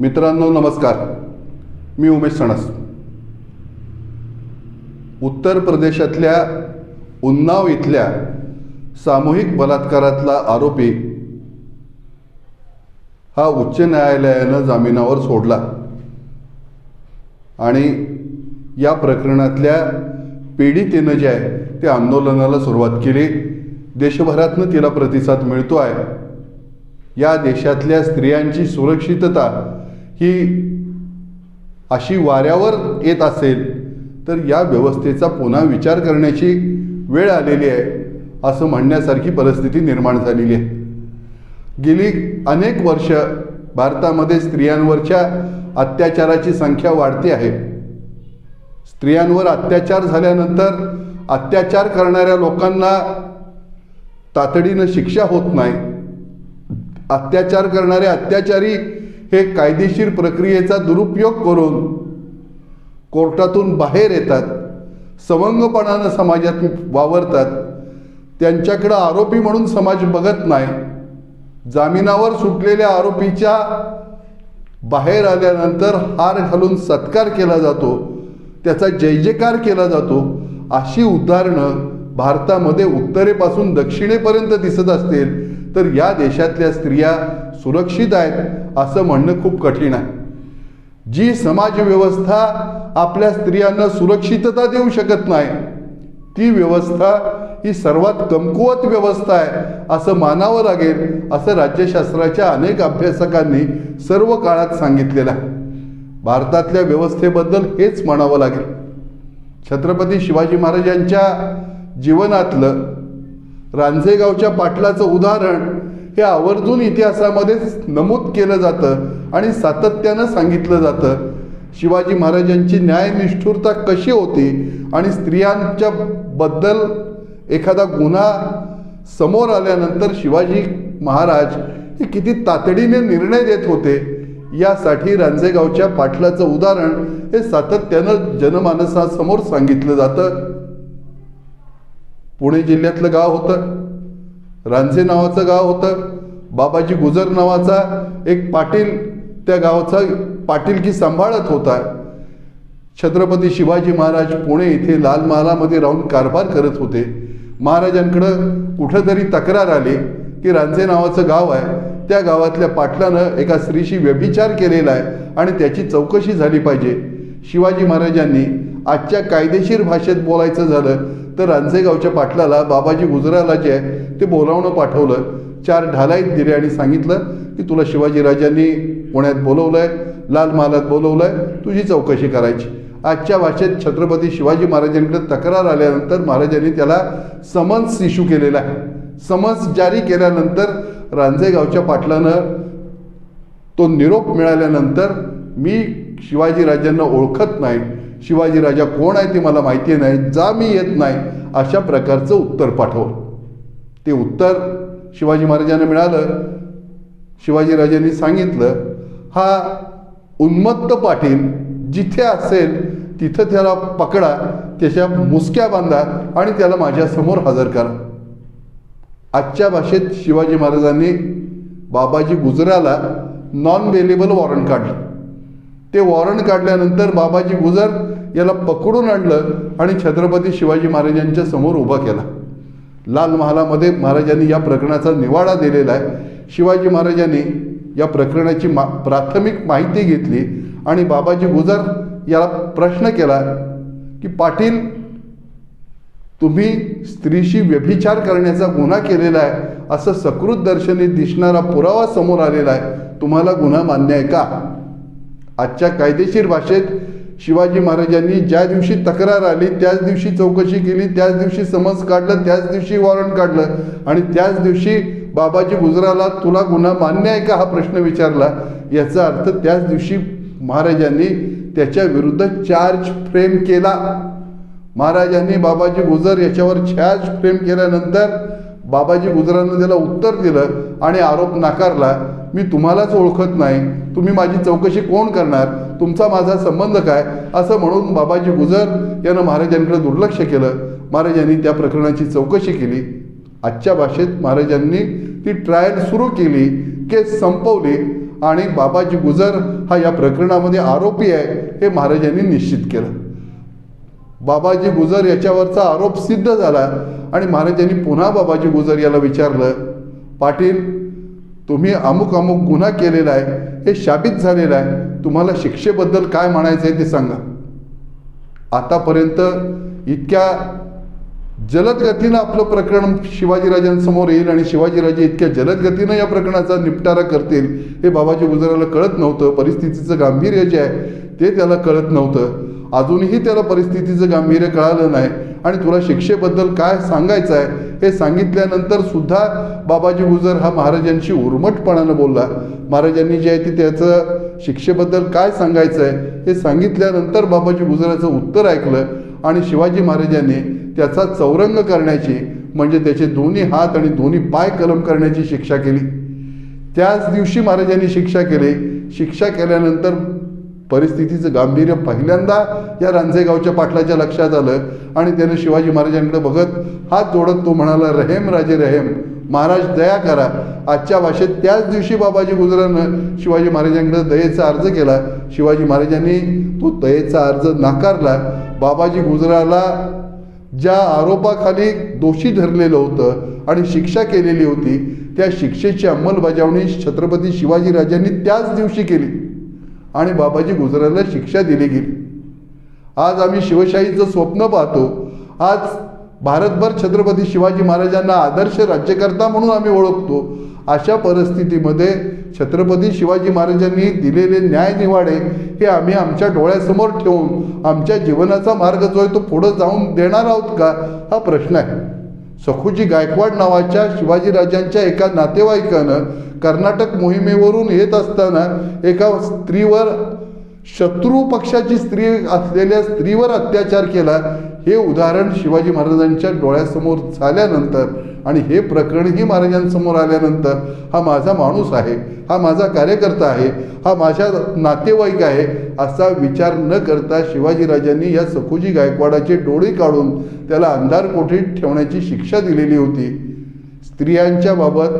मित्रांनो नमस्कार. मी उमेश सणस. उत्तर प्रदेशातल्या उन्नाव इथल्या सामूहिक बलात्कारातला आरोपी हा उच्च न्यायालयानं जामिनावर सोडला. आणि या प्रकरणातल्या पीडितेनं जे आहे ते आंदोलनाला सुरुवात केली. देशभरातनं तिला प्रतिसाद मिळतो आहे या देशातल्या स्त्रियांची सुरक्षितता ही अशी वाऱ्यावर येत असेल तर या व्यवस्थेचा पुन्हा विचार करण्याची वेळ आलेली आहे असं म्हणण्यासारखी परिस्थिती निर्माण झालेली आहे. गेली अनेक वर्ष भारतामध्ये स्त्रियांवरच्या अत्याचाराची संख्या वाढते आहे. स्त्रियांवर अत्याचार झाल्यानंतर अत्याचार करणाऱ्या लोकांना तातडीनं शिक्षा होत नाही. अत्याचार करणारे अत्याचारी हे कायदेशीर प्रक्रियेचा दुरुपयोग करून कोर्टातून बाहेर येतात सवंगपणानं समाजात वावरतात त्यांच्याकडं आरोपी म्हणून समाज बघत नाही जामिनावर सुटलेल्या आरोपीच्या बाहेर आल्यानंतर हार घालून सत्कार केला जातो त्याचा जय जयकार केला जातो अशी उदाहरणं भारतामध्ये उत्तरेपासून दक्षिणेपर्यंत दिसत असतील तर या देशातल्या स्त्रिया सुरक्षित आहेत असं म्हणणं खूप कठीण आहे. जी समाजव्यवस्था आपल्या स्त्रियांना सुरक्षितता देऊ शकत नाही ती व्यवस्था ही सर्वात कमकुवत व्यवस्था आहे असं मानावं लागेल असं राज्यशास्त्राच्या अनेक अभ्यासकांनी सर्व काळात सांगितलेलं आहे. भारतातल्या व्यवस्थेबद्दल हेच म्हणावं लागेल. छत्रपती शिवाजी महाराजांच्या जीवनातलं रांझेगावच्या पाटलाचं उदाहरण हे आवर्जून इतिहासामध्ये नमूद केलं जातं आणि सातत्यानं सांगितलं जातं. शिवाजी महाराजांची न्यायनिष्ठुरता कशी होती आणि स्त्रियांच्या बद्दल एखादा गुन्हा समोर आल्यानंतर शिवाजी महाराज हे किती तातडीने निर्णय देत होते यासाठी रांजेगावच्या पाटलाचं उदाहरण हे सातत्यानं जनमानसासमोर सांगितलं जातं. पुणे जिल्ह्यातलं गाव होतं. रांझे नावाचं गाव होतं. बाबाजी गुजर नावाचा एक पाटील त्या गावाचा पाटीलकी सांभाळत होता. छत्रपती शिवाजी महाराज पुणे इथे लाल महालामध्ये राहून कारभार करत होते. महाराजांकडं कुठंतरी तक्रार आली की रांझे नावाचं गाव आहे. त्या गावातल्या पाटलानं एका स्त्रीशी व्यभिचार केलेला आहे आणि त्याची चौकशी झाली पाहिजे. शिवाजी महाराजांनी आजच्या कायदेशीर भाषेत बोलायचं झालं तर रांजेगावच्या पाटलाला बाबाजी गुजराला जे आहे ते बोलावणं पाठवलं. चार ढालाईत दिले आणि सांगितलं की तुला शिवाजीराजांनी पुण्यात बोलवलं आहे लाल महालात बोलवलं आहे तुझी चौकशी करायची. आजच्या भाषेत छत्रपती शिवाजी महाराजांकडे तक्रार आल्यानंतर महाराजांनी त्याला समन्स इश्यू केलेला आहे. समन्स जारी केल्यानंतर रांजेगावच्या पाटलानं तो निरोप मिळाल्यानंतर मी शिवाजीराजांना ओळखत नाही. शिवाजीराजा कोण आहे ते मला माहिती नाही जा मी येत नाही अशा प्रकारचं उत्तर पाठवलं. ते उत्तर शिवाजी महाराजांना मिळालं. शिवाजीराजांनी सांगितलं हा उन्मत्त पाटील जिथे असेल तिथं त्याला पकडा त्याच्या मुसक्या बांधा आणि त्याला माझ्यासमोर हजर करा. आजच्या भाषेत शिवाजी महाराजांनी बाबाजी गुजराला नॉन वेलेबल वॉरंट काढलं. ते वॉरंट काढल्यानंतर बाबाजी गुजर याला पकडून आणलं आणि छत्रपती शिवाजी महाराजांच्या समोर उभा केला. लाल महालामध्ये महाराजांनी या प्रकरणाचा निवाडा दिलेला आहे. शिवाजी महाराजांनी या प्रकरणाची मा प्राथमिक माहिती घेतली आणि बाबाजी गुजर याला प्रश्न केला की पाटील तुम्ही स्त्रीशी व्यभिचार करण्याचा गुन्हा केलेला आहे. असं सकृत दर्शनी दिसणारा पुरावा समोर आलेला आहे. तुम्हाला गुन्हा मान्य आहे का? आजच्या कायदेशीर भाषेत शिवाजी महाराजांनी ज्या दिवशी तक्रार आली त्याच दिवशी चौकशी केली त्याच दिवशी समज काढलं त्याच दिवशी वॉरंट काढलं आणि त्याच दिवशी बाबाजी गुजराला तुला गुन्हा मान्य आहे का? हा प्रश्न विचारला. याचा अर्थ त्याच दिवशी महाराजांनी त्याच्या विरुद्ध चार्ज फ्रेम केला. महाराजांनी बाबाजी गुजर याच्यावर चार्ज फ्रेम केल्यानंतर बाबाजी गुजरानं त्याला उत्तर दिलं आणि आरोप नाकारला मी तुम्हालाच ओळखत नाही. तुम्ही माझी चौकशी कोण करणार? तुमचा माझा संबंध काय? असं म्हणून बाबाजी गुजर यानं महाराजांकडे दुर्लक्ष केलं. महाराजांनी त्या प्रकरणाची चौकशी केली. आजच्या भाषेत महाराजांनी ती ट्रायल सुरू केली केस संपवली आणि बाबाजी गुजर हा या प्रकरणामध्ये आरोपी आहे हे महाराजांनी निश्चित केलं. बाबाजी गुजर याच्यावरचा आरोप सिद्ध झाला आणि महाराजांनी पुन्हा बाबाजी गुजर याला विचारलं पाटील तुम्ही अमुक अमुक गुन्हा केलेला आहे हे शाबित झालेलं आहे तुम्हाला शिक्षेबद्दल काय म्हणायचं आहे ते सांगा. आतापर्यंत इतक्या जलद गतीनं आपलं प्रकरण शिवाजीराजांसमोर येईल आणि शिवाजीराजे इतक्या जलद गतीनं या प्रकरणाचा निपटारा करतील हे बाबाजी गुजराला कळत नव्हतं. परिस्थितीचं गांभीर्य जे आहे ते त्याला कळत नव्हतं. अजूनही त्याला परिस्थितीचं गांभीर्य कळालं नाही. आणि तुला शिक्षेबद्दल काय सांगायचं आहे हे सांगितल्यानंतर सुद्धा बाबाजी गुजर हा महाराजांशी उर्मटपणानं बोलला. महाराजांनी जे आहे ते त्याचं शिक्षेबद्दल काय सांगायचं आहे हे सांगितल्यानंतर बाबाजी गुजराचं उत्तर ऐकलं आणि शिवाजी महाराजांनी त्याचा चौरंग करण्याची म्हणजे त्याचे दोन्ही हात आणि दोन्ही पाय कलम करण्याची शिक्षा केली. त्याच दिवशी महाराजांनी शिक्षा केली. शिक्षा केल्यानंतर परिस्थितीचं गांभीर्य पहिल्यांदा या रांजेगावच्या पाटलाच्या लक्षात आलं आणि त्याने शिवाजी महाराजांकडे बघत हात जोडत तो म्हणाला रहेम राजे रहेम. महाराज दया करा. आजच्या भाषेत त्याच दिवशी बाबाजी गुजरानं शिवाजी महाराजांकडे दयेचा अर्ज केला. शिवाजी महाराजांनी तो दयेचा अर्ज नाकारला. बाबाजी गुजराला ज्या आरोपाखाली दोषी धरलेलं होतं आणि शिक्षा केलेली होती त्या शिक्षेची अंमलबजावणी छत्रपती शिवाजीराजांनी त्याच दिवशी केली. आणि बाबाजी गुजराला शिक्षा दिली गेली. आज आम्ही शिवशाहीचं स्वप्न पाहतो. आज भारतभर छत्रपती शिवाजी महाराजांना आदर्श राज्यकर्ता म्हणून आम्ही ओळखतो. अशा परिस्थितीमध्ये छत्रपती शिवाजी महाराजांनी दिलेले न्यायनिवाडे हे आम्ही आमच्या डोळ्यासमोर ठेवून आमच्या जीवनाचा मार्ग जो आहे तो पुढं जाऊन देणार आहोत का? हा प्रश्न आहे. सखुजी गायकवाड नावाच्या शिवाजीराजांच्या एका नातेवाईकानं कर्नाटक मोहिमेवरून येत असताना एका स्त्रीवर शत्रू पक्षाची स्त्री असलेल्या स्त्रीवर अत्याचार केला. हे उदाहरण शिवाजी महाराजांच्या डोळ्यासमोर झाल्यानंतर आणि हे प्रकरणही महाराजांसमोर आल्यानंतर हा माझा माणूस आहे हा माझा कार्यकर्ता आहे हा माझ्या नातेवाईक आहे असा विचार न करता शिवाजीराजांनी या सखोजी गायकवाडाचे डोळे काढून त्याला अंधार कोठीत ठेवण्याची शिक्षा दिलेली होती. स्त्रियांच्या बाबत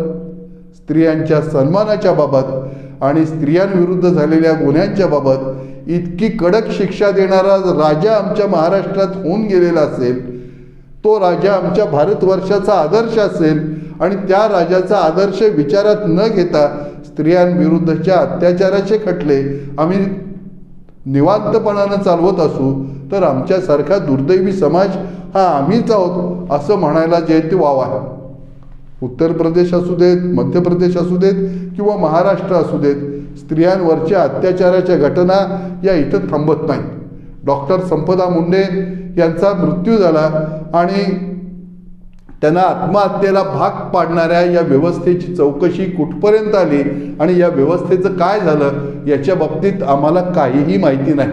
स्त्रियांच्या सन्मानाच्या बाबत आणि स्त्रियांविरुद्ध झालेल्या गुन्ह्यांच्या बाबत इतकी कडक शिक्षा देणारा राजा आमच्या महाराष्ट्रात होऊन गेलेला असेल तो राजा आमच्या भारतवर्षाचा आदर्श असेल आणि त्या राजाचा आदर्श विचारात न घेता स्त्रियांविरुद्धच्या अत्याचाराचे खटले आम्ही निवांतपणानं चालवत असू तर आमच्यासारखा दुर्दैवी समाज हा आम्हीच आहोत असं म्हणायला जे ते वाव आहे. उत्तर प्रदेश असू देत मध्य प्रदेश असू देत किंवा महाराष्ट्र असू देत स्त्रियांवरच्या अत्याचाराच्या घटना या इथं थांबत नाहीत. डॉक्टर संपदा मुंडे यांचा मृत्यू झाला आणि त्यांना आत्महत्येला भाग पाडणाऱ्या या व्यवस्थेची चौकशी कुठपर्यंत आली आणि या व्यवस्थेचं काय झालं याच्या बाबतीत आम्हाला काहीही माहिती नाही.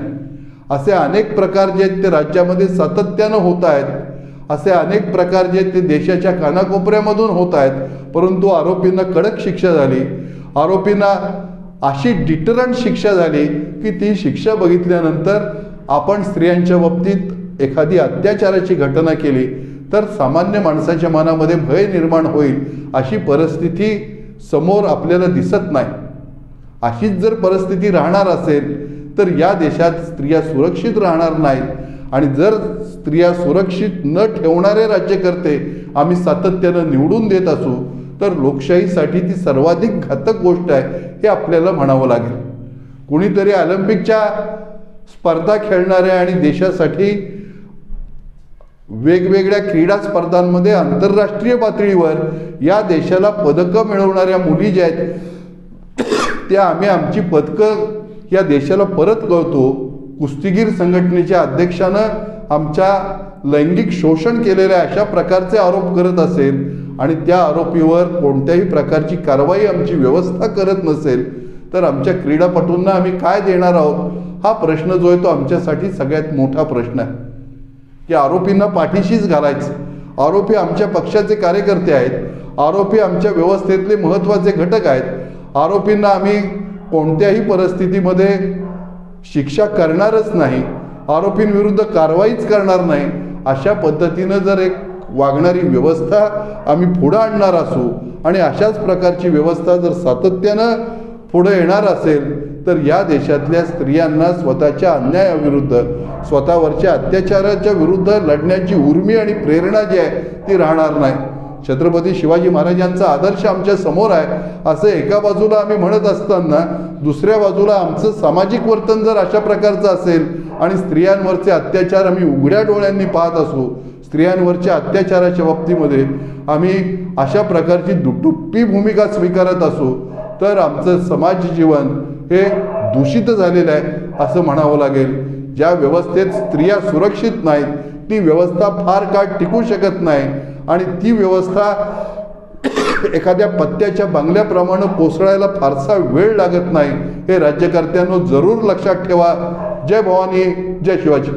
असे अनेक प्रकार जे आहेत ते राज्यामध्ये सातत्यानं होत आहेत. असे अनेक प्रकार जे आहेत ते देशाच्या कानाकोपऱ्यामधून होत आहेत. परंतु आरोपींना कडक शिक्षा झाली. आरोपींना अशी डिटरंट शिक्षा झाली की ती शिक्षा बघितल्यानंतर आपण स्त्रियांच्या बाबतीत एखादी अत्याचाराची घटना केली तर सामान्य माणसाच्या मनामध्ये भय निर्माण होईल अशी परिस्थिती समोर आपल्याला दिसत नाही. अशीच जर परिस्थिती राहणार असेल तर या देशात स्त्रिया सुरक्षित राहणार नाहीत. आणि जर स्त्रिया सुरक्षित न ठेवणारे राज्यकर्ते आम्ही सातत्यानं निवडून देत असू तर लोकशाहीसाठी ती सर्वाधिक घातक गोष्ट आहे हे आपल्याला म्हणावं लागेल. कुणीतरी ऑलिम्पिकच्या स्पर्धा खेळणाऱ्या आणि देशासाठी वेगवेगळ्या क्रीडा स्पर्धांमध्ये आंतरराष्ट्रीय पातळीवर या देशाला पदकं मिळवणाऱ्या मुली ज्या आहेत त्या आम्ही आमची पदकं या देशाला परत कळतो. कुस्तीगीर संघटनेच्या अध्यक्षानं आमच्या लैंगिक शोषण केलेल्या अशा प्रकारचे आरोप करत असेल आणि त्या आरोपीवर कोणत्याही प्रकारची कारवाई आमची व्यवस्था करत नसेल तर आमच्या क्रीडापटूंना आम्ही काय देणार आहोत? हा प्रश्न जो आहे तो आमच्यासाठी सगळ्यात मोठा प्रश्न आहे. की आरोपींना पाठीशीच घालायचं. आरोपी आमच्या पक्षाचे कार्यकर्ते आहेत. आरोपी आमच्या व्यवस्थेतले महत्त्वाचे घटक आहेत. आरोपींना आम्ही कोणत्याही परिस्थितीमध्ये शिक्षा करणारच नाही. आरोपींविरुद्ध कारवाईच करणार नाही. अशा पद्धतीनं जर एक वागणारी व्यवस्था आम्ही पुढं आणणार असू आणि अशाच प्रकारची व्यवस्था जर सातत्यानं पुढं येणार असेल तर या देशातल्या स्त्रियांना स्वतःच्या अन्यायाविरुद्ध स्वतःवरच्या अत्याचाराच्या विरुद्ध लढण्याची उर्मी आणि प्रेरणा जी आहे ती राहणार नाही. छत्रपती शिवाजी महाराजांचा आदर्श आमच्यासमोर आहे असं एका बाजूला आम्ही म्हणत असताना दुसऱ्या बाजूला आमचं सामाजिक वर्तन जर अशा प्रकारचं असेल आणि स्त्रियांवरचे अत्याचार आम्ही उघड्या डोळ्यांनी पाहत असू स्त्रियांवरच्या अत्याचाराच्या बाबतीमध्ये आम्ही अशा प्रकारची दुटुप्पी भूमिका स्वीकारत असू तर आमचं समाज जीवन हे दूषित झालेलं आहे असं म्हणावं लागेल. ज्या व्यवस्थेत स्त्रिया सुरक्षित नाहीत ती व्यवस्था फार काळ टिकू शकत नाही आणि ती व्यवस्था एखाद्या पत्त्याच्या बंगल्याप्रमाणे कोसळायला फारसा वेळ लागत नाही हे राज्यकर्त्यांनो जरूर लक्षात ठेवा. जय भवानी जय शिवाजी.